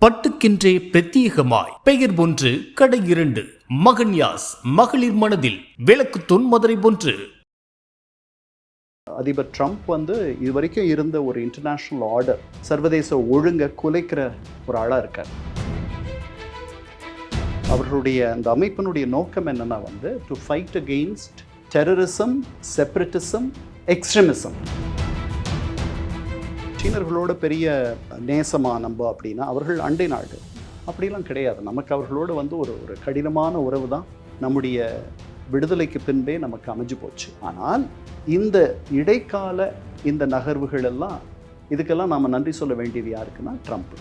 பட்டுக்கின்றே பிரத்யேகமாய். பெயர் ஒன்று கடை இரண்டு. மகன்யாஸ் மகளிர் மனதில் விளக்கு தொன்மதுரை ஒன்று அதிபர் ட்ரம்ப் வந்து இது வரைக்கும் இருந்த ஒரு இன்டர்நேஷ்னல் ஆர்டர் சர்வதேச ஒழுங்கை குலைக்கிற ஒரு ஆளாக இருக்கார். அவர்களுடைய அந்த அமைப்பினுடைய நோக்கம் என்னன்னா வந்து to fight against terrorism separatism extremism சீனர்களோட பெரிய நேசமாக நம்ம அப்படின்னா அவர்கள் அண்டை நாடு. அப்படிலாம் கிடையாது. நமக்கு அவர்களோடு வந்து ஒரு ஒரு கடினமான உறவு தான் நம்முடைய விடுதலைக்கு பின்பே நமக்கு அமைஞ்சு போச்சு. ஆனால் இந்த இடைக்கால இந்த நகர்வுகள் எல்லாம் இதுக்கெல்லாம் நாம் நன்றி சொல்ல வேண்டியது யாருக்குன்னா ட்ரம்ப்.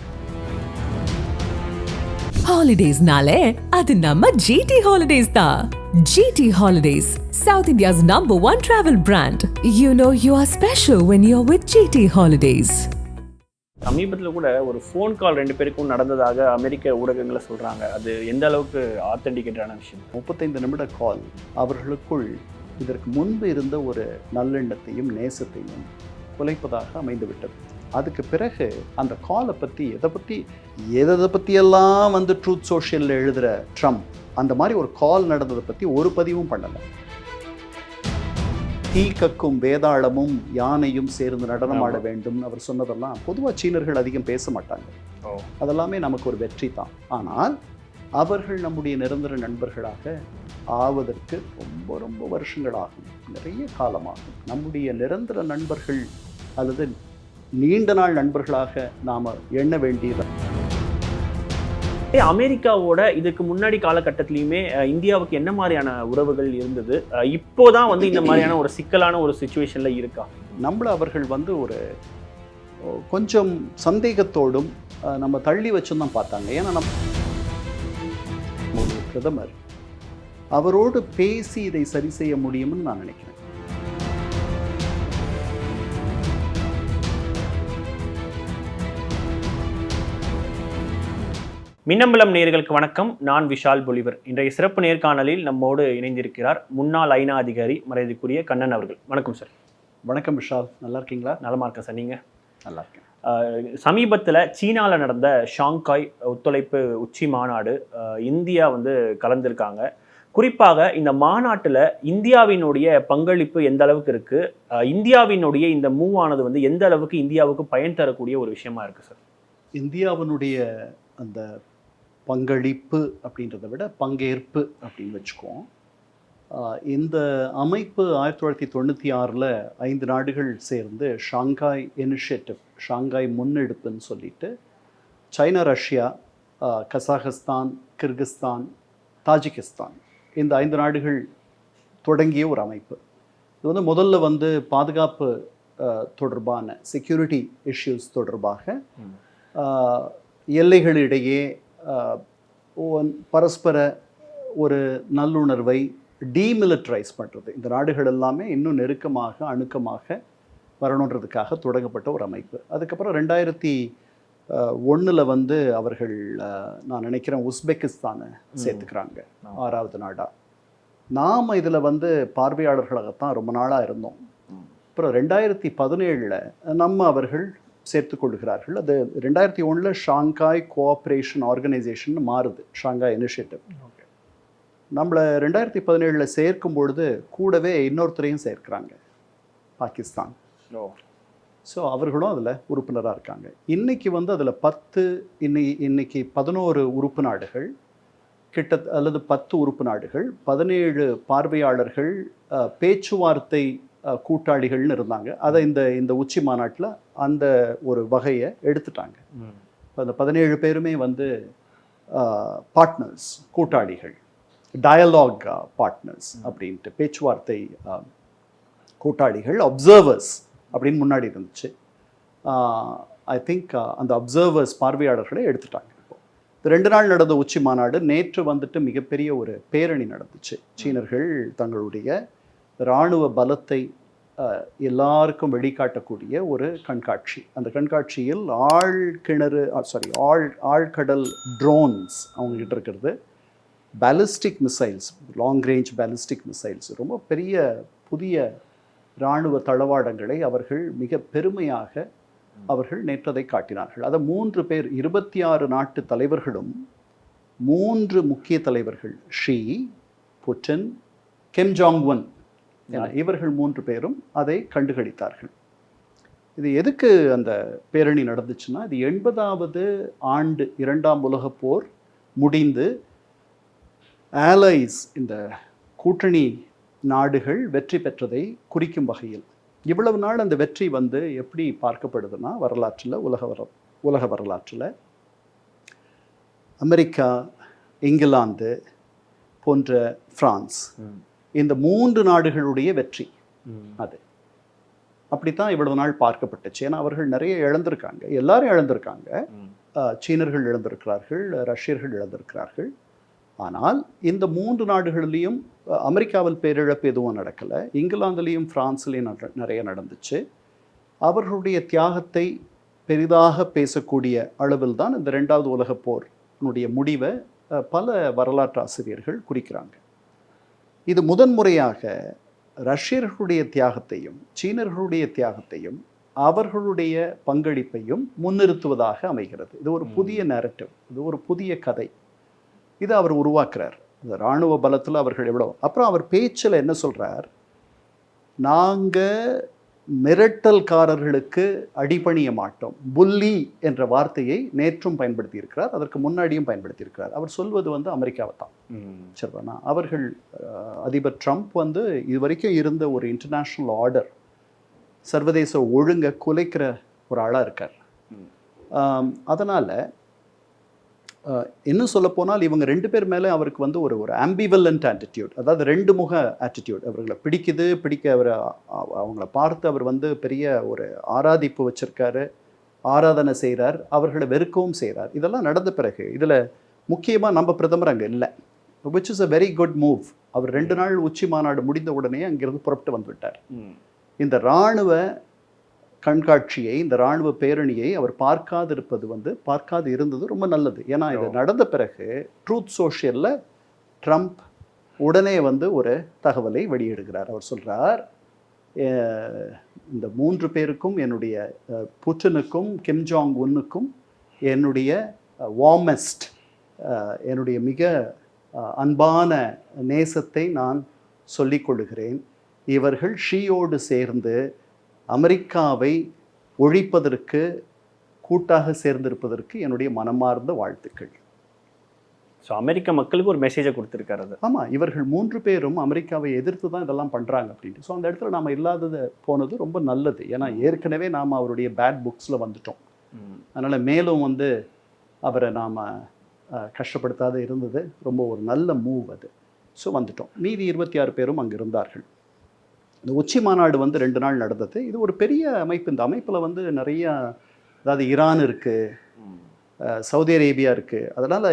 ஹாலிடேஸ்னாலே அது நம்ம ஜிடி ஹாலிடேஸ் தான் GT holidays south India's number one travel brand you know you are special when you are with GT holidays சமீபத்தில் கூட ஒரு ஃபோன் கால் ரெண்டு பேருக்கும் நடந்ததாக அமெரிக்க ஊடகங்களை சொல்றாங்க. அது எந்த அளவுக்கு ஆத்தென்டிகேட்டான விஷயம்? முப்பத்தைந்து நிமிட கால் அவர்களுக்குள் இதற்கு முன்பு இருந்த ஒரு நல்லெண்ணத்தையும் நேசத்தையும் குலைப்பதாக அமைந்து விட்டது அதுக்கு பிறகு அந்த காலை பற்றி எதை பற்றி எதை பற்றியெல்லாம் வந்து ட்ரூத் சோஷியலில் எழுதுகிற ட்ரம்ப் அந்த மாதிரி ஒரு கால் நடந்ததை பற்றி ஒரு பதிவும் பண்ணலை. தீ கக்கும் வேதாளமும் யானையும் சேர்ந்து நடனமாட வேண்டும் அவர் சொன்னதெல்லாம் பொதுவாக சீனர்கள் அதிகம் பேச மாட்டாங்க. அதெல்லாமே நமக்கு ஒரு வெற்றி தான். ஆனால் அவர்கள் நம்முடைய நிரந்தர நண்பர்களாக ஆவதற்கு ரொம்ப ரொம்ப வருஷங்கள் ஆகும். நிறைய காலமாகும். நம்முடைய நிரந்தர நண்பர்கள் அல்லது நீண்ட நாள் நண்பர்களாக நாம் எண்ண வேண்டியது. அமெரிக்காவோட இதுக்கு முன்னாடி காலகட்டத்திலயுமே இந்தியாவுக்கு என்ன மாதிரியான உறவுகள் இருந்தது? இப்போதான் வந்து இந்த மாதிரியான ஒரு சிக்கலான ஒரு சுச்சுவேஷன்ல இருக்கா? நம்மளை அவர்கள் வந்து ஒரு கொஞ்சம் சந்தேகத்தோடும் நம்ம தள்ளி வச்சும் தான் பார்த்தாங்க. ஏன்னா நம்ம பிரதமர் அவரோடு பேசி இதை சரி செய்ய முடியும்னு நான் நினைக்கிறேன். மின்னம்பலம் நேயர்களுக்கு வணக்கம். நான் விஷால் பொலிவர். இன்றைய சிறப்பு நேர்காணலில் நம்மோடு இணைந்திருக்கிறார் முன்னாள் ஐநா அதிகாரி மரியாதைக்குரிய கண்ணன் அவர்கள். வணக்கம் சார் வணக்கம் விஷால். நல்லா இருக்கீங்களா? நலமா இருக்கேன் சார் நீங்க? நல்லா இருக்கேன். சமீபத்தில் சீனாவில் நடந்த ஷாங்காய் ஒத்துழைப்பு உச்சி மாநாடு இந்தியா வந்து கலந்துருக்காங்க. குறிப்பாக இந்த மாநாட்டில் இந்தியாவினுடைய பங்களிப்பு எந்த அளவுக்கு இருக்கு? அஹ், இந்தியாவினுடைய இந்த மூவ் ஆனது வந்து எந்த அளவுக்கு இந்தியாவுக்கு பயன் தரக்கூடிய ஒரு விஷயமா இருக்கு சார் இந்தியாவினுடைய அந்த பங்களிப்பு அப்படின்றத விட பங்கேற்பு அப்படின்னு வச்சுக்குவோம். இந்த அமைப்பு ஆயிரத்தி தொள்ளாயிரத்தி தொண்ணூற்றி ஆறில் ஐந்து நாடுகள் சேர்ந்து ஷாங்காய் இனிஷியேட்டிவ் ஷாங்காய் முன்னெடுப்புன்னு சொல்லிட்டு China Russia Kazakhstan Kyrgyzstan Tajikistan இந்த ஐந்து நாடுகள் தொடங்கிய ஒரு அமைப்பு. இது வந்து முதல்ல வந்து பாதுகாப்பு தொடர்பான செக்யூரிட்டி இஷ்யூஸ் தொடர்பாக எல்லைகளிடையே பரஸ்பர ஒரு நல்லுணர்வை டீமிலிட்டரைஸ் பண்ணுறது இந்த நாடுகள் எல்லாமே இன்னும் நெருக்கமாக அணுக்கமாக வரணுன்றதுக்காக தொடங்கப்பட்ட ஒரு அமைப்பு. அதுக்கப்புறம் ரெண்டாயிரத்தி ஒன்றில் வந்து அவர்கள் நான் நினைக்கிறேன் உஸ்பெகிஸ்தானை சேர்த்துக்கிறாங்க. ஆறாவது நாடா. நாம் இதில் வந்து பார்வையாளர்களாகத்தான் ரொம்ப நாளாக இருந்தோம். அப்புறம் ரெண்டாயிரத்தி பதினேழில் நம்ம அவர்கள் சேர்த்து கொள்கிறார்கள் அது ரெண்டாயிரத்தி ஒன்றில் ஷாங்காய் கோஆப்ரேஷன் ஆர்கனைசேஷன் மாறுது. ஷாங்காய் இனிஷியேட்டிவ் நம்மளை ரெண்டாயிரத்தி பதினேழில் சேர்க்கும் பொழுது கூடவே இன்னொருத்தரையும் சேர்க்கிறாங்க. பாகிஸ்தான். ஸோ அவர்களும் அதில் உறுப்பினராக இருக்காங்க. இன்னைக்கு வந்து அதில் பத்து இன்னை இன்னைக்கு பதினோரு உறுப்பு நாடுகள் கிட்ட அல்லது பத்து உறுப்பு நாடுகள் பதினேழு பார்வையாளர்கள் பேச்சுவார்த்தை கூட்டாளிகள்னு இருந்தாங்க. அதை இந்த இந்த உச்சி மாநாட்டில் அந்த ஒரு வகையை எடுத்துட்டாங்க. இப்ப அந்த பதினேழு பேருமே வந்து பார்ட்னர்ஸ் கூட்டாளிகள் டயலாக் பார்ட்னர்ஸ் அப்படின்ட்டு பேச்சுவார்த்தை கூட்டாளிகள் அப்சர்வர்ஸ் அப்படின்னு முன்னாடி இருந்துச்சு. ஐ திங்க் அந்த அப்சர்வர்ஸ் பார்வையாளர்களை எடுத்துட்டாங்க இப்போ. ரெண்டு நாள் நடந்த உச்சி மாநாடு நேற்று வந்துட்டு மிகப்பெரிய ஒரு பேரணி நடந்துச்சு. சீனர்கள் தங்களுடைய இராணுவ பலத்தை எல்லாருக்கும் வெளிக்காட்டக்கூடிய ஒரு கண்காட்சி. அந்த கண்காட்சியில் ஆழ் கிணறு சாரி ஆழ் ஆழ்கடல் ட்ரோன்ஸ் அவங்ககிட்ட இருக்கிறது. Ballistic missiles long range ballistic missiles ரொம்ப பெரிய புதிய இராணுவ தளவாடங்களை அவர்கள் மிக பெருமையாக அவர்கள் நேற்றதை காட்டினார்கள். அதை மூன்று பேர் இருபத்தி ஆறு நாட்டு தலைவர்களும் மூன்று முக்கிய தலைவர்கள் Xi Putin Kim Jong Un இவர்கள் மூன்று பேரும் அதை கண்டுகளித்தார்கள். இது எதுக்கு அந்த பேரணி நடந்துச்சுன்னா இது எண்பதாவது ஆண்டு இரண்டாம் உலகப் போர் முடிந்து ஆலைஸ் இந்த கூட்டணி நாடுகள் வெற்றி பெற்றதை குறிக்கும் வகையில். இவ்வளவு நாள் அந்த வெற்றி வந்து எப்படி பார்க்கப்படுதுன்னா வரலாற்றில் உலக வர உலக வரலாற்றில் அமெரிக்கா இங்கிலாந்து போன்ற பிரான்ஸ் இந்த மூன்று நாடுகளுடைய வெற்றி. அது. அப்படித்தான் இவ்வளவு நாள் பார்க்கப்பட்டுச்சு. ஏன்னா அவர்கள் நிறைய இழந்திருக்காங்க. எல்லாரும் இழந்திருக்காங்க. சீனர்கள் இழந்திருக்கிறார்கள் ரஷ்யர்கள் இழந்திருக்கிறார்கள். ஆனால் இந்த மூன்று நாடுகளிலையும் அமெரிக்காவில் பேரிழப்பு எதுவும் நடக்கலை. இங்கிலாந்துலேயும் பிரான்ஸ்லேயும் நட- நிறைய நடந்துச்சு. அவர்களுடைய தியாகத்தை பெரிதாக பேசக்கூடிய அளவில் தான் இந்த ரெண்டாவது உலகப் போரினுடைய முடிவை பல வரலாற்று ஆசிரியர்கள் குறிக்கிறாங்க. இது முதன்முறையாக ரஷ்யர்களுடைய தியாகத்தையும் சீனர்களுடைய தியாகத்தையும் அவர்களுடைய பங்களிப்பையும் முன்னிறுத்துவதாக அமைகிறது. இது ஒரு புதிய நேரட்டிவ் இது ஒரு புதிய கதை. இதை அவர் உருவாக்குறார். இந்த இராணுவ பலத்தில் அவர்கள் எவ்வளோ அப்புறம் அவர் பேச்சில் என்ன சொல்றார்? நாங்க மிரட்டல்காரர்களுக்கு அடிபணிய மாட்டோம். புல்லி என்ற வார்த்தையை நேற்றும் பயன்படுத்தி இருக்கிறார் அதற்கு முன்னாடியும் பயன்படுத்தி இருக்கிறார் அவர் சொல்வது வந்து அமெரிக்காவை தான் சரிதானா அவர்கள் அதிபர் ட்ரம்ப் வந்து இதுவரைக்கும் இருந்த ஒரு இன்டர்நேஷ்னல் ஆர்டர் சர்வதேச ஒழுங்கை குலைக்கிற ஒரு ஆளாக இருக்கார். அதனால இன்னும் சொல்ல போனால் இவங்க ரெண்டு பேர் மேலே அவருக்கு வந்து ஒரு ஒரு ஆம்பிவலண்ட் ஆட்டிடியூட் அதாவது ரெண்டு முக ஆட்டிடியூட் அவர்களை பிடிக்குது பிடிக்க அவர் அவங்கள பார்த்து அவர் வந்து பெரிய ஒரு ஆராதிப்பு வச்சிருக்காரு ஆராதனை செய்கிறார் அவர்களை வெறுக்கவும் செய்கிறார் இதெல்லாம் நடந்த பிறகு இதில் முக்கியமாக நம்ம பிரதமர் அங்கே இல்லை. Which is a very good move அவர் ரெண்டு நாள் உச்சி மாநாடு முடிந்த உடனே அங்கிருந்து புறப்பட்டு வந்து விட்டார் இந்த இராணுவ கண்காட்சியை இந்த இராணுவ பேரணியை அவர் பார்க்காது இருப்பது வந்து பார்க்காது இருந்தது ரொம்ப நல்லது. ஏன்னா இது நடந்த பிறகு ட்ரூத் சோஷியலில் ட்ரம்ப் உடனே வந்து ஒரு தகவலை வெளியிடுகிறார். அவர் சொல்றார் "அஹ், இந்த மூன்று பேருக்கும் என்னுடைய புட்டினுக்கும் கிம் ஜாங் உன்னுக்கும் என்னுடைய வார்மஸ்ட் என்னுடைய மிக அன்பான நேசத்தை நான் சொல்லிக் கொள்ளுகிறேன் இவர்கள் ஷீயோடு சேர்ந்து அமெரிக்காவை ஒழிப்பதற்கு கூட்டாக சேர்ந்திருப்பதற்கு என்னுடைய மனமார்ந்த வாழ்த்துக்கள். ஸோ அமெரிக்க மக்களுக்கு ஒரு மெசேஜை கொடுத்துருக்காரு அது. ஆமா இவர்கள் மூன்று பேரும் அமெரிக்காவை எதிர்த்து தான் இதெல்லாம் பண்றாங்க அப்படின்ட்டு. ஸோ அந்த இடத்துல நாம இல்லாதது போனது ரொம்ப நல்லது. ஏன்னா ஏற்கனவே நாம் அவருடைய பேட் புக்ஸில் வந்துட்டோம். அதனால மேலும் வந்து அவரை நாம் கஷ்டப்படுத்தாத இருந்தது. ரொம்ப ஒரு நல்ல மூவ் அது. ஸோ வந்துட்டோம். மீதி இருபத்தி ஆறு பேரும் அங்கே இருந்தார்கள் இந்த உச்சி மாநாடு வந்து ரெண்டு நாள் நடந்தது. இது ஒரு பெரிய அமைப்பு. இந்த அமைப்பில் வந்து நிறைய அதாவது ஈரான் இருக்குது சவுதி அரேபியா இருக்குது அதனால்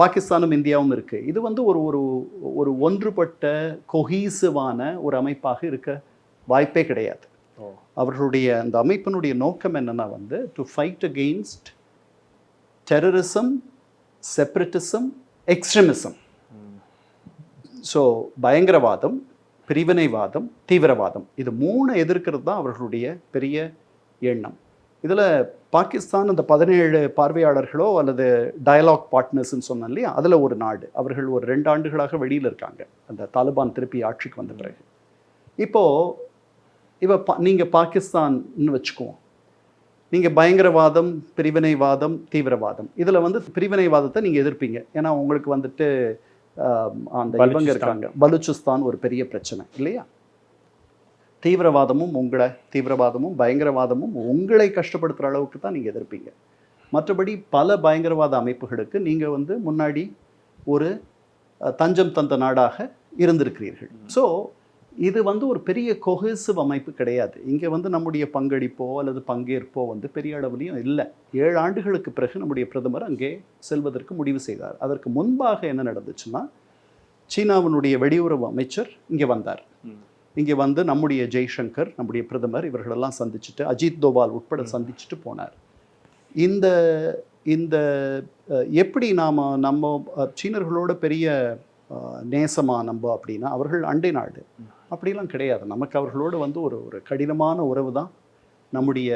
பாகிஸ்தானும் இந்தியாவும் இருக்குது இது வந்து ஒரு ஒரு ஒரு ஒன்றுபட்ட கொஹீசிவான ஒரு அமைப்பாக இருக்க வாய்ப்பே கிடையாது. அவர்களுடைய அந்த அமைப்பினுடைய நோக்கம் என்னன்னா வந்து to fight against terrorism separatism extremism so பயங்கரவாதம் பிரிவினைவாதம் தீவிரவாதம். இது மூணு எதிர்க்கிறது தான் அவர்களுடைய பெரிய எண்ணம். இதில் பாகிஸ்தான் அந்த பதினேழு பார்வையாளர்களோ அல்லது டயலாக் பார்ட்னர்ஸ்ன்னு சொன்னோம் இல்லையா? அதில் ஒரு நாடு. அவர்கள் ஒரு ரெண்டு ஆண்டுகளாக வெளியில் இருக்காங்க. அந்த தாலிபான் திருப்பி ஆட்சிக்கு வந்த பிறகு. இப்போது இப்போ பா நீங்கள் பாகிஸ்தான்னு வச்சுக்குவோம். நீங்கள் பயங்கரவாதம் பிரிவினைவாதம் தீவிரவாதம். இதில் வந்து பிரிவினைவாதத்தை நீங்கள் எதிர்ப்பீங்க. ஏன்னா உங்களுக்கு வந்துட்டு அந்த இவங்க. இருக்காங்க. பலூச்சிஸ்தான் ஒரு பெரிய பிரச்சனை இல்லையா? தீவிரவாதமும் உங்களை தீவிரவாதமும் பயங்கரவாதமும் உங்களை கஷ்டப்படுத்துகிற அளவுக்கு தான் நீங்கள் எதிர்ப்பீங்க. மற்றபடி பல பயங்கரவாத அமைப்புகளுக்கு நீங்கள் வந்து முன்னாடி ஒரு தஞ்சம் தந்த நாடாக இருந்திருக்கிறீர்கள். ஸோ இது வந்து ஒரு பெரிய கொஹசிவ் அமைப்பு கிடையாது. இங்கே வந்து நம்முடைய பங்களிப்போ அல்லது பங்கேற்போ வந்து பெரிய அளவுலையும் இல்லை. ஏழு ஆண்டுகளுக்கு பிறகு நம்முடைய பிரதமர் அங்கே செல்வதற்கு முடிவு செய்தார். அதற்கு முன்பாக என்ன நடந்துச்சுன்னா சீனாவினுடைய வெளியுறவு அமைச்சர் இங்கே வந்தார். இங்கே வந்து நம்முடைய ஜெய்சங்கர் நம்முடைய பிரதமர் இவர்களெல்லாம் சந்திச்சுட்டு அஜித் தோவால் உட்பட சந்திச்சுட்டு போனார். இந்த இந்த எப்படி நாம் நம்ம சீனர்களோட பெரிய அஹ், நேசமா நம்ம அப்படின்னா அவர்கள் அண்டை நாடு. அப்படிலாம் கிடையாது. நமக்கு அவர்களோடு வந்து ஒரு ஒரு கடினமான உறவு தான் நம்முடைய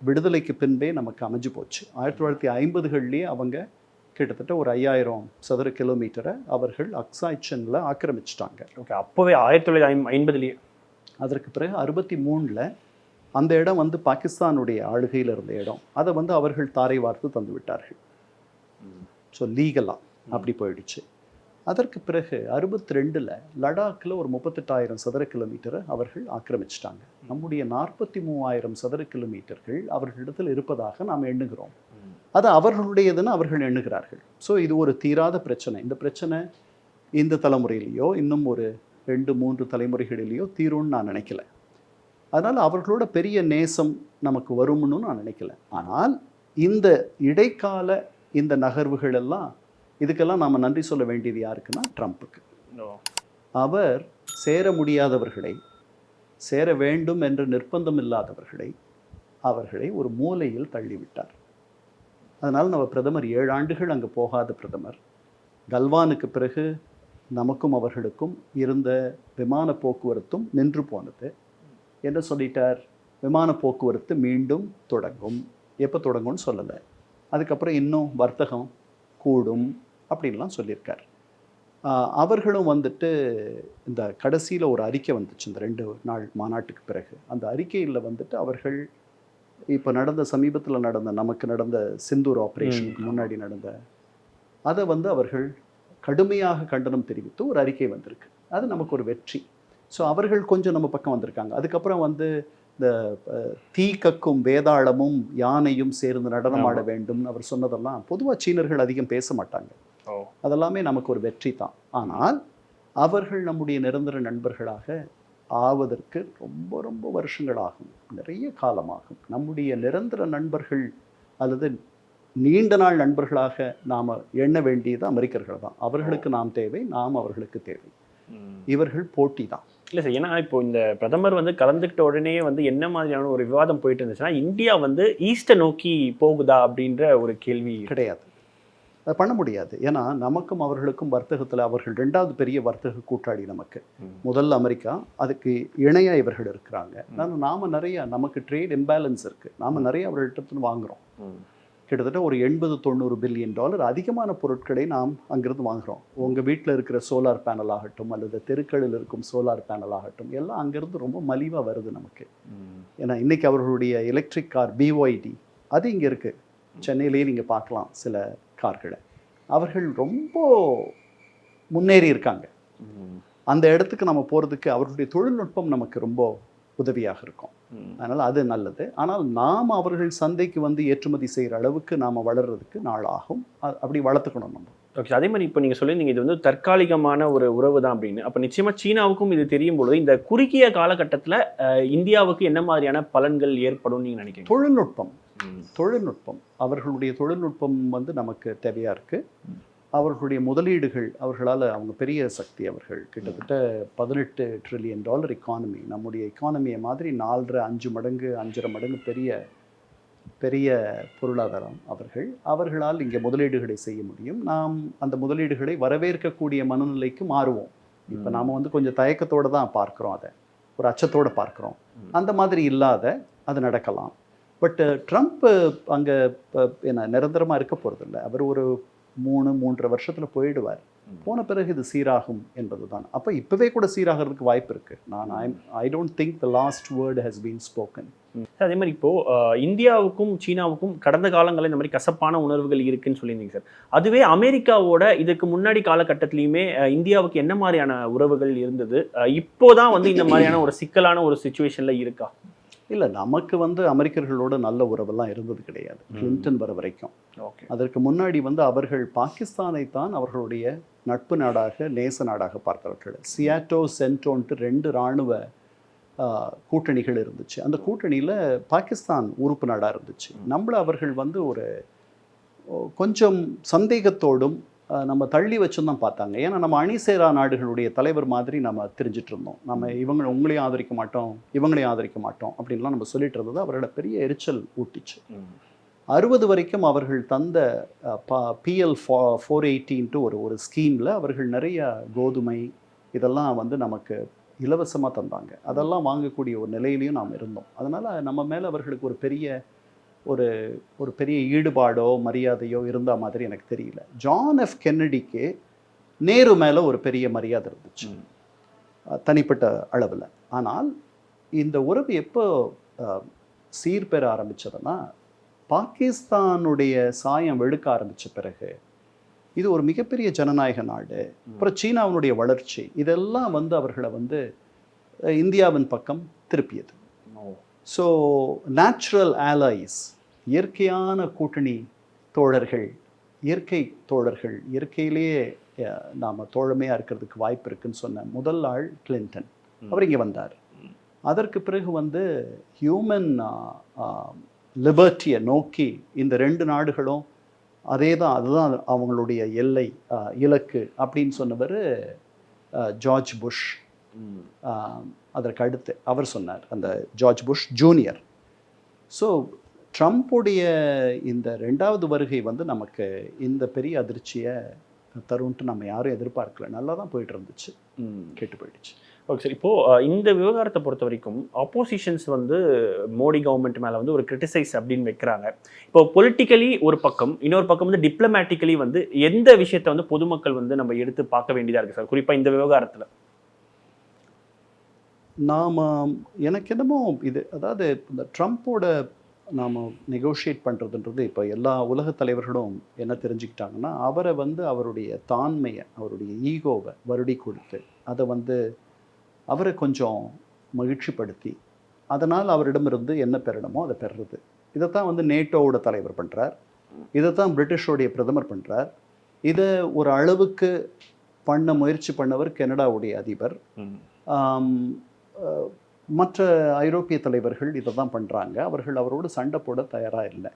விடுதலைக்கு பின்பே நமக்கு அமைஞ்சு போச்சு. ஆயிரத்தி தொள்ளாயிரத்தி ஐம்பதுகள்லேயே அவங்க கிட்டத்தட்ட ஒரு ஐயாயிரம் சதுர கிலோமீட்டரை அவர்கள் அக்ஸாய்ச்சனில் ஆக்கிரமிச்சிட்டாங்க. ஓகே அப்போவே ஆயிரத்தி தொள்ளாயிரத்தி ஐம்பதுலேயே. அதற்கு பிறகு அறுபத்தி மூணில் அந்த இடம் வந்து பாகிஸ்தானுடைய ஆளுகையில் இருந்த இடம். அதை வந்து அவர்கள் தாரை வார்த்து தந்து விட்டார்கள் ஸோ லீகலாக அப்படி போயிடுச்சு. அதற்கு பிறகு அறுபத்தி ரெண்டில் லடாக்கில் ஒரு முப்பத்தெட்டாயிரம் சதுர கிலோமீட்டரை அவர்கள் ஆக்கிரமிச்சிட்டாங்க. நம்முடைய நாற்பத்தி மூவாயிரம் சதுர கிலோமீட்டர்கள் அவர்களிடத்தில் இருப்பதாக நாம் எண்ணுகிறோம். அது அவர்களுடையதுன்னு அவர்கள் எண்ணுகிறார்கள். ஸோ இது ஒரு தீராத பிரச்சனை. இந்த பிரச்சனை இந்த தலைமுறையிலேயோ இன்னும் ஒரு ரெண்டு மூன்று தலைமுறைகளிலேயோ தீரும்னு நான் நினைக்கல. அதனால் அவர்களோட பெரிய நேசம் நமக்கு வரும்னு நான் நினைக்கல. ஆனால் இந்த இடைக்கால இந்த நகர்வுகள் எல்லாம் இதுக்கெல்லாம் நாம் நன்றி சொல்ல வேண்டியது யாருக்குன்னா ட்ரம்ப்புக்கு. அவர் சேர முடியாதவர்களை சேர வேண்டும் என்ற நிர்பந்தம் இல்லாதவர்களை அவர்களை ஒரு மூலையில் தள்ளிவிட்டார். அதனால் நம்ம பிரதமர் ஏழு ஆண்டுகள் அங்கே போகாத பிரதமர். கல்வானுக்கு பிறகு நமக்கும் அவர்களுக்கும் இருந்த விமான போக்குவரத்தும் நின்று போனது என்ன சொல்லிட்டார். விமான போக்குவரத்து மீண்டும் தொடங்கும். எப்போ தொடங்கும்னு சொல்லலை. அதுக்கப்புறம் இன்னும் வர்த்தகம் கூடும். அப்படின்லாம் சொல்லியிருக்கார். அவர்களும் வந்துட்டு இந்த கடைசியில் ஒரு அறிக்கை வந்துச்சு இந்த ரெண்டு நாள் மாநாட்டுக்கு பிறகு. அந்த அறிக்கையில் வந்துட்டு அவர்கள் இப்போ நடந்த சமீபத்தில் நடந்த நமக்கு நடந்த சிந்தூர் ஆப்ரேஷனுக்கு முன்னாடி நடந்த அதை வந்து அவர்கள் கடுமையாக கண்டனம் தெரிவித்து ஒரு அறிக்கை வந்திருக்கு. அது நமக்கு ஒரு வெற்றி. ஸோ அவர்கள் கொஞ்சம் நம்ம பக்கம் வந்திருக்காங்க. அதுக்கப்புறம் வந்து இந்த தீ கக்கும் வேதாளமும் யானையும் சேர்ந்து நடனமாட வேண்டும்னு அவர் சொன்னதெல்லாம் பொதுவாக சீனர்கள் அதிகம் பேச மாட்டாங்க. அதெல்லாமே நமக்கு ஒரு வெற்றி தான். ஆனால் அவர்கள் நம்முடைய நிரந்தர நண்பர்களாக ஆவதற்கு ரொம்ப ரொம்ப வருஷங்கள் ஆகும் நிறைய காலமாகும். நம்முடைய நிரந்தர நண்பர்கள் அல்லது நீண்ட நாள் நண்பர்களாக நாம் எண்ண வேண்டியது அமெரிக்கர்கள் தான். அவர்களுக்கு நாம் தேவை நாம் அவர்களுக்கு தேவை. இவர்கள் போட்டி தான். இல்லை சார் ஏன்னா இப்போ இந்த பிரதமர் வந்து கலந்துக்கிட்ட உடனே வந்து என்ன மாதிரியான ஒரு விவாதம் போயிட்டு இருந்துச்சுன்னா இந்தியா வந்து ஈஸ்டை நோக்கி போகுதா அப்படின்ற ஒரு கேள்வி கிடையாது. அது பண்ண முடியாது. ஏன்னா நமக்கும் அவர்களுக்கும் வர்த்தகத்தில் அவர்கள் ரெண்டாவது பெரிய வர்த்தக கூட்டாளி நமக்கு. ம். முதல்ல அமெரிக்கா அதுக்கு இணையா இவர்கள் இருக்கிறாங்க. ஆனால் நாம நிறைய நமக்கு ட்ரேட் இம்பேலன்ஸ் இருக்கு. நாம நிறைய அவர்கள்ட்ட வாங்குறோம். ம். கிட்டத்தட்ட ஒரு எண்பது தொண்ணூறு பில்லியன் டாலர் அதிகமான பொருட்களை நாம் அங்கிருந்து வாங்குறோம். உங்கள் வீட்டில் இருக்கிற சோலார் பேனல் ஆகட்டும் அல்லது தெருக்களில் இருக்கும் சோலார் பேனல் ஆகட்டும் எல்லாம் அங்கிருந்து ரொம்ப மலிவாக வருது நமக்கு. ஏன்னா இன்னைக்கு அவர்களுடைய எலக்ட்ரிக் கார் பிஒய்டி அது இங்கே இருக்கு. சென்னையிலேயே நீங்கள் பார்க்கலாம். சில கார்களை. அவர்கள் ரொம்ப முன்னேறி இருக்காங்க. அந்த இடத்துக்கு நம்ம போகிறதுக்கு அவர்களுடைய தொழில்நுட்பம் நமக்கு ரொம்ப உதவியாக இருக்கும். அதனால் அது நல்லது. ஆனால் நாம் அவர்கள் சந்தைக்கு வந்து ஏற்றுமதி செய்கிற அளவுக்கு நாம் வளர்றதுக்கு நாள் ஆகும் அ- அப்படி வளர்த்துக்கணும் நம்ம. ஓகே அதே மாதிரி இப்போ நீங்கள் சொல்லியிருந்தீங்க இது வந்து தற்காலிகமான ஒரு உறவு தான் அப்படின்னு. அப்போ நிச்சயமா சீனாவுக்கும் இது தெரியும் பொழுது இந்த குறுகிய காலகட்டத்தில் இந்தியாவுக்கு என்ன மாதிரியான பலன்கள் ஏற்படும் நீங்க நினைக்கிறீங்க? தொழில்நுட்பம். தொழில்நுட்பம். அவர்களுடைய தொழில்நுட்பம் வந்து நமக்கு தேவையாக இருக்குது அவர்களுடைய முதலீடுகள் அவர்களால் அவங்க பெரிய சக்தி அவர்கள். கிட்டத்தட்ட பதினெட்டு ட்ரில்லியன் டாலர் எக்கானமி நம்முடைய எக்கானமியை மாதிரி நாலரை அஞ்சு மடங்கு அஞ்சரை மடங்கு பெரிய பெரிய பொருளாதாரம் அவர்கள். அவர்களால் இங்கே முதலீடுகளை செய்ய முடியும். நாம் அந்த முதலீடுகளை வரவேற்கக்கூடிய மனநிலைக்கு மாறுவோம். இப்போ நாம் வந்து கொஞ்சம் தயக்கத்தோடு தான் பார்க்குறோம் அதை. ஒரு அச்சத்தோடு பார்க்குறோம். அந்த மாதிரி இல்லாத அது நடக்கலாம். பட் ட்ரம்ப் அங்கே என்ன நிரந்தரமாக இருக்க போகிறதில்ல அவர் ஒரு மூணு மூன்றரை வருஷத்தில் போயிடுவார். போன பிறகு இது சீராகும் என்பது தான் அப்போ இப்போவே கூட சீராகிறதுக்கு வாய்ப்பு இருக்குது நான் I I don't think the last word has been spoken அதே மாதிரி இப்போ அஹ், இந்தியாவுக்கும் சீனாவுக்கும் கடந்த காலங்களில் இந்த மாதிரி கசப்பான உணர்வுகள் இருக்குன்னு சொல்லியிருந்தீங்க சார். அதுவே அமெரிக்காவோட இதுக்கு முன்னாடி காலகட்டத்திலையுமே இந்தியாவுக்கு என்ன மாதிரியான உறவுகள் இருந்தது? இப்போதான் வந்து இந்த மாதிரியான ஒரு சிக்கலான ஒரு சுச்சுவேஷன்ல இருக்கா? இல்லை நமக்கு வந்து அமெரிக்கர்களோட நல்ல உறவெல்லாம் இருந்தது கிடையாது. கிளின்டன் வர வரைக்கும். ஓகே. அதற்கு முன்னாடி வந்து அவர்கள் பாகிஸ்தானை தான் அவர்களுடைய நட்பு நாடாக நேச நாடாக பார்த்தார்கள் சியாட்டோ சென்டோன்ட்டு ரெண்டு இராணுவ ஆஹ், கூட்டணிகள் இருந்துச்சு. அந்த கூட்டணியில் பாகிஸ்தான் உறுப்பு நாடாக இருந்துச்சு. நம்மளை அவர்கள் வந்து ஒரு கொஞ்சம் சந்தேகத்தோடும் நம்ம தள்ளி வச்சும் தான் பார்த்தாங்க. ஏன்னா நம்ம அணிசேரா நாடுகளுடைய தலைவர் மாதிரி நம்ம தெரிஞ்சிட்டு இருந்தோம். நம்ம இவங்க உங்களையும் ஆதரிக்க மாட்டோம் இவங்களையும் ஆதரிக்க மாட்டோம் அப்படின்லாம் நம்ம சொல்லிட்டு இருந்தது. அவரோட பெரிய எரிச்சல் ஊட்டிச்சு. அறுபது வரைக்கும் அவர்கள் தந்த பிஎல் ஃபோர் எயிட்டின்ட்டு ஒரு ஒரு ஸ்கீமில் அவர்கள் நிறைய கோதுமை இதெல்லாம் வந்து நமக்கு இலவசமாக தந்தாங்க. அதெல்லாம் வாங்கக்கூடிய ஒரு நிலையிலையும் நாம் இருந்தோம். அதனால் நம்ம மேலே அவர்களுக்கு ஒரு பெரிய ஒரு ஒரு பெரிய ஈடுபாடோ மரியாதையோ இருந்த மாதிரி எனக்கு தெரியல. ஜான் எஃப் கென்னடிக்கு நேரு மேலே ஒரு பெரிய மரியாதை இருந்துச்சு. தனிப்பட்ட அளவில். ஆனால் இந்த உறவு எப்போ சீர்பெற ஆரம்பிச்சதுன்னா பாகிஸ்தானுடைய சாயம் வெளுக்க ஆரம்பிச்ச பிறகு இது ஒரு மிகப்பெரிய ஜனநாயக நாடு அப்புறம் சீனாவினுடைய வளர்ச்சி இதெல்லாம் வந்து அவர்களை வந்து இந்தியாவின் பக்கம் திருப்பியது. ஸோ நேச்சுரல் ஆலைஸ் இயற்கையான கூட்டணி தோழர்கள் இயற்கை தோழர்கள் இயற்கையிலேயே நாம் தோழமையாக இருக்கிறதுக்கு வாய்ப்பு இருக்குன்னு சொன்ன முதல் ஆள் கிளின்டன். அவர் இங்கே வந்தார். அதற்கு பிறகு வந்து ஹியூமன் லிபர்ட்டியை நோக்கி இந்த ரெண்டு நாடுகளும் அதே தான் அதுதான் அவங்களுடைய எல்லை இலக்கு அப்படின்னு சொன்னவர் ஜார்ஜ் புஷ். அதற்கு அடுத்து அவர் சொன்னார் அந்த ஜார்ஜ் புஷ் ஜூனியர். ஸோ ட்ரம்ப்புடைய இந்த ரெண்டாவது வருகை வந்து நமக்கு இந்த பெரிய அதிர்ச்சியை தரும்ன்ட்டு நம்ம யாரும் எதிர்பார்க்கல. நல்லா தான் போயிட்டு இருந்துச்சு கெட்டு போயிடுச்சு. Okay sir. இப்போ அஹ், இந்த விவகாரத்தை பொறுத்த வரைக்கும் ஆப்போசிஷன்ஸ் வந்து மோடி கவர்மெண்ட் மேல வந்து ஒரு கிரிட்டிசைஸ் அப்படின்னு வைக்கிறாங்க. இப்போ பொலிட்டிக்கலி ஒரு பக்கம் இன்னொரு பக்கம் வந்து டிப்ளமேட்டிக்கலி வந்து எந்த விஷயத்தை வந்து பொதுமக்கள் வந்து நம்ம எடுத்து பார்க்க வேண்டியதா இருக்கு சார்? குறிப்பா இந்த விவகாரத்துல. நாம் எனக்கு என்னமோ இது அதாவது இந்த ட்ரம்ப்போட நாம் நெகோஷியேட் பண்ணுறதுன்றது இப்போ எல்லா உலக தலைவர்களும் என்ன தெரிஞ்சுக்கிட்டாங்கன்னா அவரை வந்து அவருடைய தாண்மையை அவருடைய ஈகோவை வருடி கொடுத்து அதை வந்து அவரை கொஞ்சம் மகிழ்ச்சிப்படுத்தி அதனால் அவரிடமிருந்து என்ன பெறணுமோ அதை பெறுறது. இதைத்தான் வந்து நேட்டோவோட தலைவர் பண்ணுறார் இதைத்தான் பிரிட்டிஷோடைய பிரதமர் பண்ணுறார் இதை ஒரு அளவுக்கு பண்ண முயற்சி பண்ணவர் கனடாவுடைய அதிபர். மற்ற ஐரோப்பிய தலைவர்கள் இதை தான் பண்ணுறாங்க அவர்கள் அவரோடு சண்டை போட தயாராக இல்லை.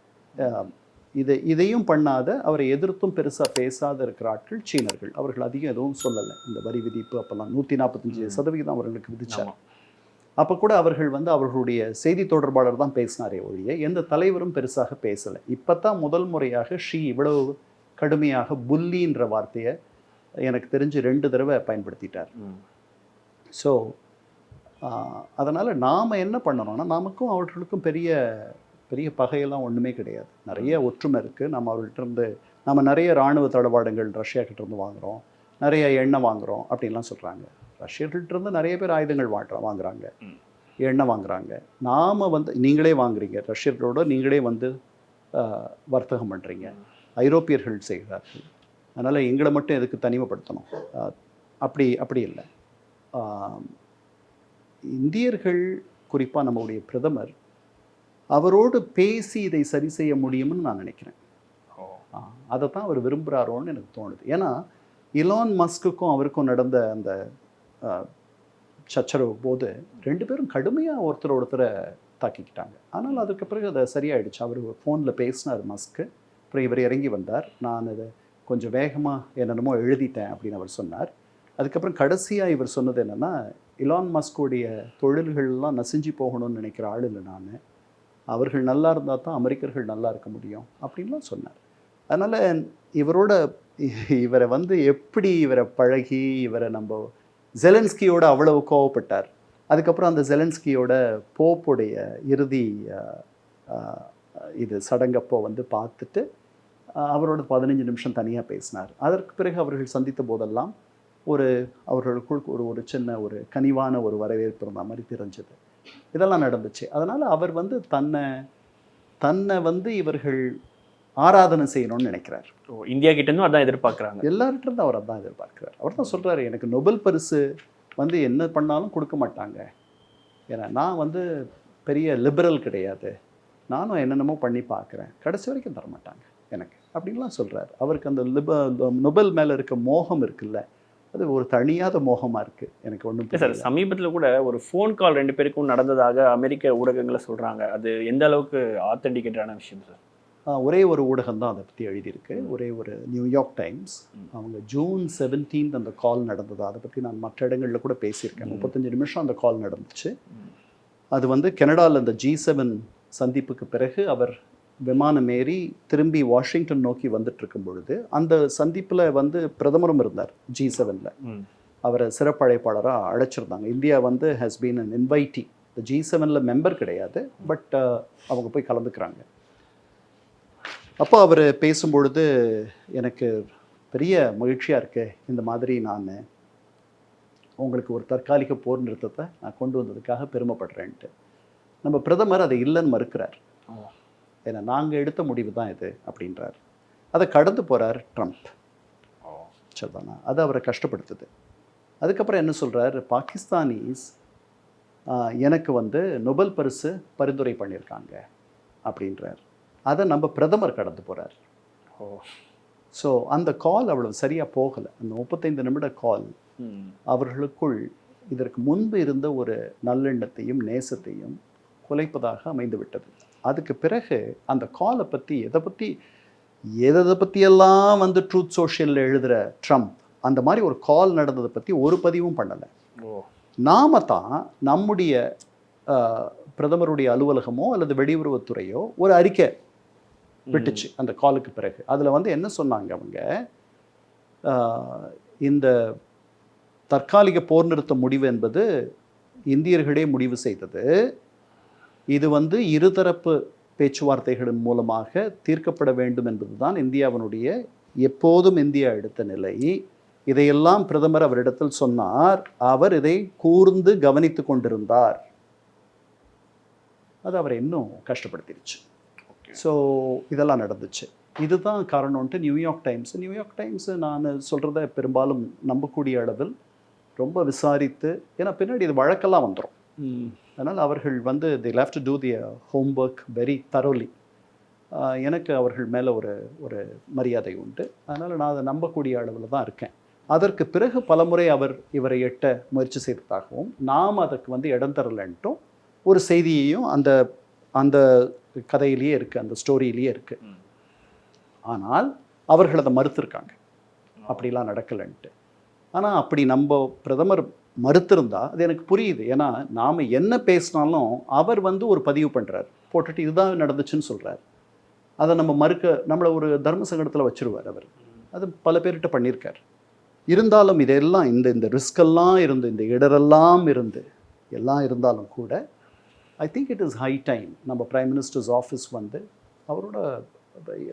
இதை இதையும் பண்ணாத அவரை எதிர்த்தும் பெருசாக பேசாத இருக்கிற ஆட்கள் சீனர்கள். அவர்கள் அதிகம் எதுவும் சொல்லலை. இந்த வரி விதிப்பு அப்போல்லாம் நூற்றி நாற்பத்தஞ்சு சதவிகிதம் அவர்களுக்கு விதிச்சார் ஆமா. அப்போ கூட அவர்கள் வந்து அவர்களுடைய செய்தி தொடர்பாளர் தான் பேசினாரே ஒழிய எந்த தலைவரும் பெருசாக பேசலை. இப்போ தான் முதல் முறையாக ஷீ இவ்வளவு கடுமையாக புல்லின்ற வார்த்தையை எனக்கு தெரிஞ்சு ரெண்டு தடவை பயன்படுத்திட்டார். ஸோ அதனால் நாம் என்ன பண்ணணும்னா நமக்கும் அவர்களுக்கும் பெரிய பெரிய பகையெல்லாம் ஒன்றுமே கிடையாது. நிறைய ஒற்றுமை இருக்குது நம்ம அவர்கள்ட்ட இருந்து நம்ம நிறைய இராணுவ தளவாடங்கள் ரஷ்யா கிட்ட இருந்து வாங்குகிறோம் நிறைய எண்ணெய் வாங்குகிறோம் அப்படின்லாம் சொல்கிறாங்க ரஷ்யர்கள்ட்ட இருந்து நிறைய பேர் ஆயுதங்கள் வாங்குற வாங்குறாங்க. எண்ணெய் வாங்குறாங்க. நாம் வந்து நீங்களே வாங்குறீங்க. ரஷ்யர்களோட நீங்களே வந்து வர்த்தகம் பண்ணுறீங்க ஐரோப்பியர்கள் செய்கிறார்கள். அதனால் எங்களை மட்டும் எதுக்கு தனிமைப்படுத்தணும்? அப்படி அப்படி இல்லை. இந்தியர்கள் குறிப்பாக நம்முடைய பிரதமர் அவரோடு பேசி இதை சரி செய்ய முடியும்னு நான் நினைக்கிறேன். அதை தான் அவர் விரும்புகிறாரோன்னு எனக்கு தோணுது. ஏன்னா இலான் மஸ்க்குக்கும் அவருக்கும் நடந்த அந்த சச்சரவு போது ரெண்டு பேரும் கடுமையாக ஒருத்தர் ஒருத்தரை தாக்கிக்கிட்டாங்க. ஆனால் அதுக்கு பிறகு அதை சரியாயிடுச்சு. அவர் ஃபோனில் பேசினார் மஸ்க்கு அப்புறம் இவர் இறங்கி வந்தார். நான் அதை கொஞ்சம் வேகமாக என்னென்னமோ எழுதிட்டேன் அப்படின்னு அவர் சொன்னார். அதுக்கப்புறம் கடைசியாக இவர் சொன்னது என்னென்னா இலான் மஸ்கோடைய தொழில்கள்லாம் நசிஞ்சு போகணும்னு நினைக்கிற ஆள் இல்லை நான். அவர்கள் நல்லா இருந்தால் தான் அமெரிக்கர்கள் நல்லா இருக்க முடியும் அப்படின்லாம் சொன்னார். அதனால் இவரோட இவரை வந்து எப்படி இவரை பழகி இவரை நம்ம ஜெலன்ஸ்கியோட அவ்வளவு கோவப்பட்டார். அதுக்கப்புறம் அந்த ஜெலன்ஸ்கியோட போப்புடைய இறுதி இது சடங்கப்போ வந்து பார்த்துட்டு அவரோட பதினஞ்சு நிமிஷம் தனியாக பேசினார். அதற்கு பிறகு அவர்கள் சந்தித்த போதெல்லாம் ஒரு அவர்களுக்குள் ஒரு ஒரு சின்ன ஒரு கனிவான ஒரு வரவேற்பு இருந்த மாதிரி தெரிஞ்சது. இதெல்லாம் நடந்துச்சு. அதனால் அவர் வந்து தன்னை தன்னை வந்து இவர்கள் ஆராதனை செய்யணும்னு நினைக்கிறார். ஓ, இந்தியா கிட்ட இருந்தும் அதான் எதிர்பார்க்கறாங்க. எல்லார்கிட்ட அவர் அதான் எதிர்பார்க்கிறார். அவர் தான் சொல்கிறாரு எனக்கு நொபல் பரிசு வந்து என்ன பண்ணாலும் கொடுக்க மாட்டாங்க. ஏன்னா நான் வந்து பெரிய லிபரல் கிடையாது. நானும் என்னென்னமோ பண்ணி பார்க்குறேன். கடைசி வரைக்கும் தர மாட்டாங்க எனக்கு. அப்படின்லாம் சொல்கிறார் அவருக்கு அந்த லிப நொபல் மேலே இருக்க மோகம் இருக்குல்ல அது ஒரு தனியாத மோகமாக இருக்குது எனக்கு ஒன்றும் இல்ல சார் சமீபத்துல கூட ஒரு ஃபோன் கால் ரெண்டு பேருக்கும் நடந்ததாக அமெரிக்க ஊடகங்களை சொல்றாங்க. அது எந்த அளவுக்கு ஆத்தென்டிகேட்டான விஷயம் சார்? ஒரே ஒரு ஊடகம் தான் அதை பற்றி எழுதியிருக்கு. ஒரே ஒரு நியூயார்க் டைம்ஸ் அவங்க ஜூன் 17th அந்த கால் நடந்தது அதை பற்றி நான் மற்ற இடங்களில் கூட பேசியிருக்கேன். முப்பத்தஞ்சு நிமிஷம் அந்த கால் நடந்துச்சு. அது வந்து கனடாவில் அந்த ஜி செவன் சந்திப்புக்கு பிறகு அவர் விமானம் ஏறி திரும்பி வாஷிங்டன் நோக்கி வந்துட்டு இருக்கும் பொழுது அந்த சந்திப்பில் வந்து பிரதமரும் இருந்தார் ஜி செவனில். அவரை சிறப்பழைப்பாளராக அழைச்சிருந்தாங்க. இந்தியா வந்து ஹேஸ் பீன் அன் இன்வைட்டி இந்த ஜி செவனில் மெம்பர் கிடையாது பட் அவங்க போய் கலந்துக்கிறாங்க. அப்போ அவர் பேசும்பொழுது எனக்கு பெரிய மகிழ்ச்சியாக இருக்கு. இந்த மாதிரி நான் உங்களுக்கு ஒரு தற்காலிக போர் நிறுத்தத்தை நான் கொண்டு வந்ததுக்காக பெருமைப்படுறேன்ட்டு. நம்ம பிரதமர் அதை இல்லைன்னு மறுக்கிறார். ஏன்னா நாங்கள் எடுத்த முடிவு தான் இது அப்படின்றார். அதை கடந்து போகிறார் ட்ரம்ப் சரிதானா? அது அவரை கஷ்டப்படுத்துது. அதுக்கப்புறம் என்ன சொல்கிறார் பாகிஸ்தானீஸ் எனக்கு வந்து நொபல் பரிசு பரிந்துரை பண்ணியிருக்காங்க அப்படின்றார். அதை நம்ம பிரதமர் கடந்து போகிறார் ஓ. ஸோ அந்த கால் அவ்வளவு சரியாக போகலை. அந்த முப்பத்தைந்து நிமிட கால். அவர்களுக்குள் இதற்கு முன்பு இருந்த ஒரு நல்லெண்ணத்தையும் நேசத்தையும் குலைப்பதாக அமைந்து விட்டது அதுக்கு பிறகு அந்த காலை பற்றி எதை பற்றி எதை பற்றியெல்லாம் வந்து ட்ரூத் சோஷியலில் எழுதுகிற ட்ரம்ப் அந்த மாதிரி ஒரு கால் நடந்ததை பற்றி ஒரு பதிவும் பண்ணலை. நாம தான் நம்முடைய பிரதமருடைய அலுவலகமோ அல்லது வெளியுறவுத்துறையோ ஒரு அறிக்கை விட்டுச்சு அந்த காலுக்கு பிறகு. அதில் வந்து என்ன சொன்னாங்க அவங்க? இந்த தற்காலிக போர் நிறுத்த முடிவு என்பது இந்தியர்களே முடிவு செய்தது. இது வந்து இருதரப்பு பேச்சுவார்த்தைகளின் மூலமாக தீர்க்கப்பட வேண்டும் என்பதுதான் இந்தியாவினுடைய எப்போதும் இந்தியா எடுத்த நிலை. இதையெல்லாம் பிரதமர் அவரிடத்தில் சொன்னார். அவர் இதை கூர்ந்து கவனித்து கொண்டிருந்தார். அது அவரை இன்னும் கஷ்டப்படுத்திடுச்சு. ஸோ இதெல்லாம் நடந்துச்சு. இதுதான் காரணம்ன்ட்டு New York Times. New York Times நான் சொல்கிறத பெரும்பாலும் நம்பக்கூடிய அளவில் ரொம்ப விசாரித்து ஏன்னா பின்னாடி இது வழக்கெல்லாம் வந்துடும். அதனால் அவர்கள் வந்து the left to the homework very thoroughly எனக்கு அவர்கள் மேலே ஒரு ஒரு மரியாதை உண்டு. அதனால் நான் அதை நம்பக்கூடிய அளவில் தான் இருக்கேன். அதற்கு பிறகு பலமுறை அவர் இவரை எட்ட முயற்சி செய்ததாகவும் நாம் அதற்கு வந்து இடம் தரலன்ட்டும் ஒரு செய்தியையும் அந்த அந்த கதையிலேயே இருக்குது அந்த ஸ்டோரியிலேயே இருக்குது. ஆனால் அவர்கள் அதை மறுத்திருக்காங்க. அப்படிலாம் நடக்கலைன்ட்டு. ஆனால் அப்படி நம்ம பிரதமர் மறுத்திருந்தா அது எனக்கு புரியுது. ஏன்னா நாம் என்ன பேசினாலும் அவர் வந்து ஒரு பதிவு பண்ணுறார் போட்டுட்டு இதுதான் நடந்துச்சுன்னு சொல்கிறார் அதை நம்ம மறுக்க நம்மளை ஒரு தர்ம சங்கடத்தில் வச்சிருவார் அவர். அது பல பேர்கிட்ட பண்ணியிருக்கார். இருந்தாலும் இதெல்லாம் இந்த இந்த ரிஸ்கெல்லாம் இருந்து இந்த இடரெல்லாம் இருந்து எல்லாம் இருந்தாலும் கூட I think it is high time நம்ம ப்ரைம் மினிஸ்டர்ஸ் ஆஃபீஸ் வந்து அவரோட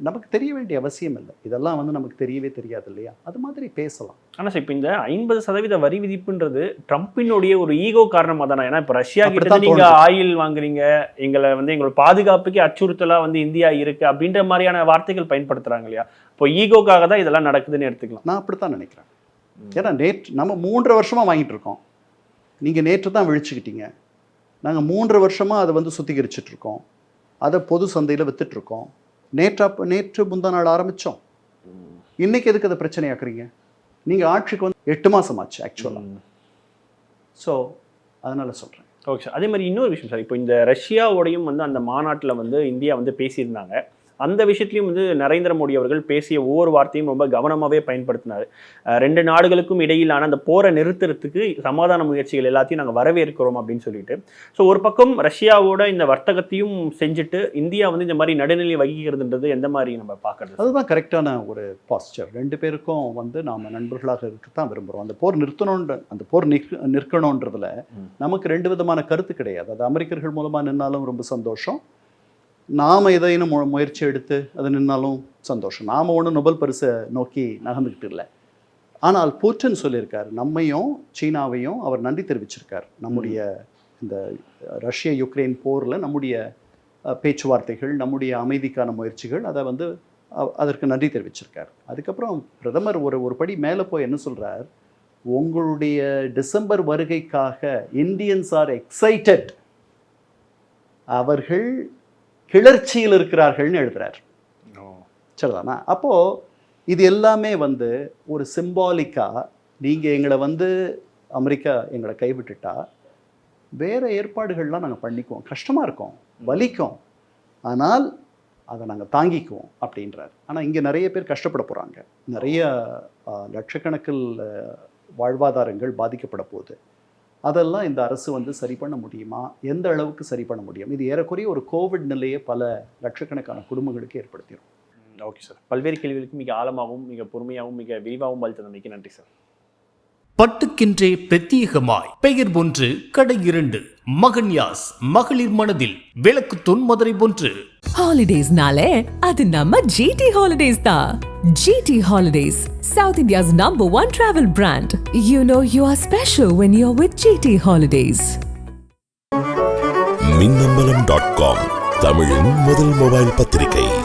நமக்கு தெரிய வேண்டிய அவசியம் இல்லை. இதெல்லாம் வந்து நமக்கு தெரியவே தெரியாது இல்லையா? அது மாதிரி பேசலாம். ஆனா சார் இப்போ இந்த ஐம்பது சதவீத வரி விதிப்புன்றது ட்ரம்பினுடைய ஒரு ஈகோ காரணமா தானே ஏன்னா இப்போ ரஷ்யா கிட்ட அப்படித்தான் நீங்க தோணுது. ஆயில் வாங்குறீங்க எங்களை வந்து எங்களோட பாதுகாப்புக்கு அச்சுறுத்தலா வந்து இந்தியா இருக்கு அப்படின்ற மாதிரியான வார்த்தைகள் பயன்படுத்துறாங்க இல்லையா? இப்போ ஈகோக்காக தான் இதெல்லாம் நடக்குதுன்னு எடுத்துக்கலாம். நான் அப்படித்தான் நினைக்கிறேன். ஏன்னா நேற்று நம்ம மூன்றரை வருஷமா வாங்கிட்டு இருக்கோம். நீங்கள் நேற்று தான் விழிச்சுக்கிட்டீங்க. நாங்கள் மூன்று வருஷமாக அதை வந்து சுத்திகரிச்சுட்டு இருக்கோம். அதை பொது சந்தையில் வித்துட்டு இருக்கோம். நேற்று அப்ப நேற்று முந்தா நாள் ஆரம்பித்தோம் இன்னைக்கு எதுக்கு அதை பிரச்சனையாக்குறீங்க? நீங்கள் ஆட்சிக்கு வந்து எட்டு மாதம் ஆச்சு ஆக்சுவலாக ஸோ அதனால சொல்கிறேன் ஓகே சார் அதே மாதிரி இன்னொரு விஷயம் சார் இப்போ இந்த ரஷ்யாவோடையும் வந்து அந்த மாநாட்டில் வந்து இந்தியா வந்து பேசியிருந்தாங்க. அந்த விஷயத்துலையும் வந்து நரேந்திர மோடி அவர்கள் பேசிய ஒவ்வொரு வார்த்தையும் ரொம்ப கவனமாகவே பயன்படுத்தினார். ரெண்டு நாடுகளுக்கும் இடையிலான அந்த போரை நிறுத்துறதுக்கு சமாதான முயற்சிகள் எல்லாத்தையும் நாங்கள் வரவேற்கிறோம் அப்படின்னு சொல்லிட்டு. ஸோ ஒரு பக்கம் ரஷ்யாவோட இந்த வர்த்தகத்தையும் செஞ்சுட்டு இந்தியா வந்து இந்த மாதிரி நடுநிலை வகிக்கிறதுன்றது எந்த மாதிரி நம்ம பார்க்கறது? அதுதான் கரெக்டான ஒரு பாஸ்டர் ரெண்டு பேருக்கும் வந்து நாம் நண்பர்களாக இருக்கத்தான் விரும்புகிறோம் அந்த போர் நிறுத்தணுன்ற அந்த போர் நிற்க நிற்கணுன்றதுல. நமக்கு ரெண்டு விதமான கருத்து கிடையாது. அது அமெரிக்கர்கள் மூலமாக நின்னாலும் ரொம்ப சந்தோஷம். நாம் எதையும் முயற்சி எடுத்து அது நின்னாலும் சந்தோஷம். நாம் ஒன்றும் நொபல் பரிசை நோக்கி நகர்ந்துக்கிட்டு இல்லை. ஆனால் போற்றன் சொல்லியிருக்கார் நம்மையும் சீனாவையும் அவர் நன்றி தெரிவிச்சிருக்கார். நம்முடைய இந்த ரஷ்ய யுக்ரைன் போரில் நம்முடைய பேச்சுவார்த்தைகள் நம்முடைய அமைதிக்கான முயற்சிகள் அதை வந்து அ- அதற்கு நன்றி தெரிவிச்சிருக்கார். அதுக்கப்புறம் பிரதமர் ஒரு ஒரு படி மேலே போய் என்ன சொல்கிறார் உங்களுடைய டிசம்பர் வருகைக்காக இந்தியன்ஸ் ஆர் எக்ஸைட்டட் அவர்கள் கிளர்ச்சியில் இருக்கிறார்கள்னு எழுதுறார். சரிதானா அப்போது இது எல்லாமே வந்து ஒரு சிம்பாலிக்காக நீங்கள் எங்களை வந்து அமெரிக்கா எங்களை கைவிட்டுட்டா வேறு ஏற்பாடுகள்லாம் நாங்கள் பண்ணிக்குவோம். கஷ்டமாக இருக்கும். வலிக்கும். ஆனால் அதை நாங்கள் தாங்கிக்குவோம் அப்படின்றார். ஆனால் இங்கே நிறைய பேர் கஷ்டப்பட போகிறாங்க நிறைய லட்சக்கணக்கில் வாழ்வாதாரங்கள் பாதிக்கப்பட போகுது. அதெல்லாம் இந்த அரசு வந்து சரி பண்ண முடியுமா? எந்த அளவுக்கு சரி பண்ண முடியும்? இது ஏறக்குறைய ஒரு கோவிட் நிலையை பல லட்சக்கணக்கான குடும்பங்களுக்கு ஏற்படுத்திடும் ஓகே சார். பல்வேறு கேள்விகளுக்கு மிக ஆழமாகவும் மிக பொறுமையாகவும் மிக விரிவாகவும் பதில் தந்தமைக்கு நன்றி சார். பட்டுக்கென்றே பிரத்யேகமாய். பெயர் ஒன்று கடை இரண்டு. மகன்யாஸ் மகளிர் மனதில் விளக்கு தொன்மதுரை ஒன்று ஹாலிடேஸ்னாலே அது நம்ம ஜிடி ஹாலிடேஸ் தான் GT holidays south India's number one travel brand you know you are special when you are with GT holidays Minnambalam dot com தமிழின் முதல் மொபைல் பத்திரிகை.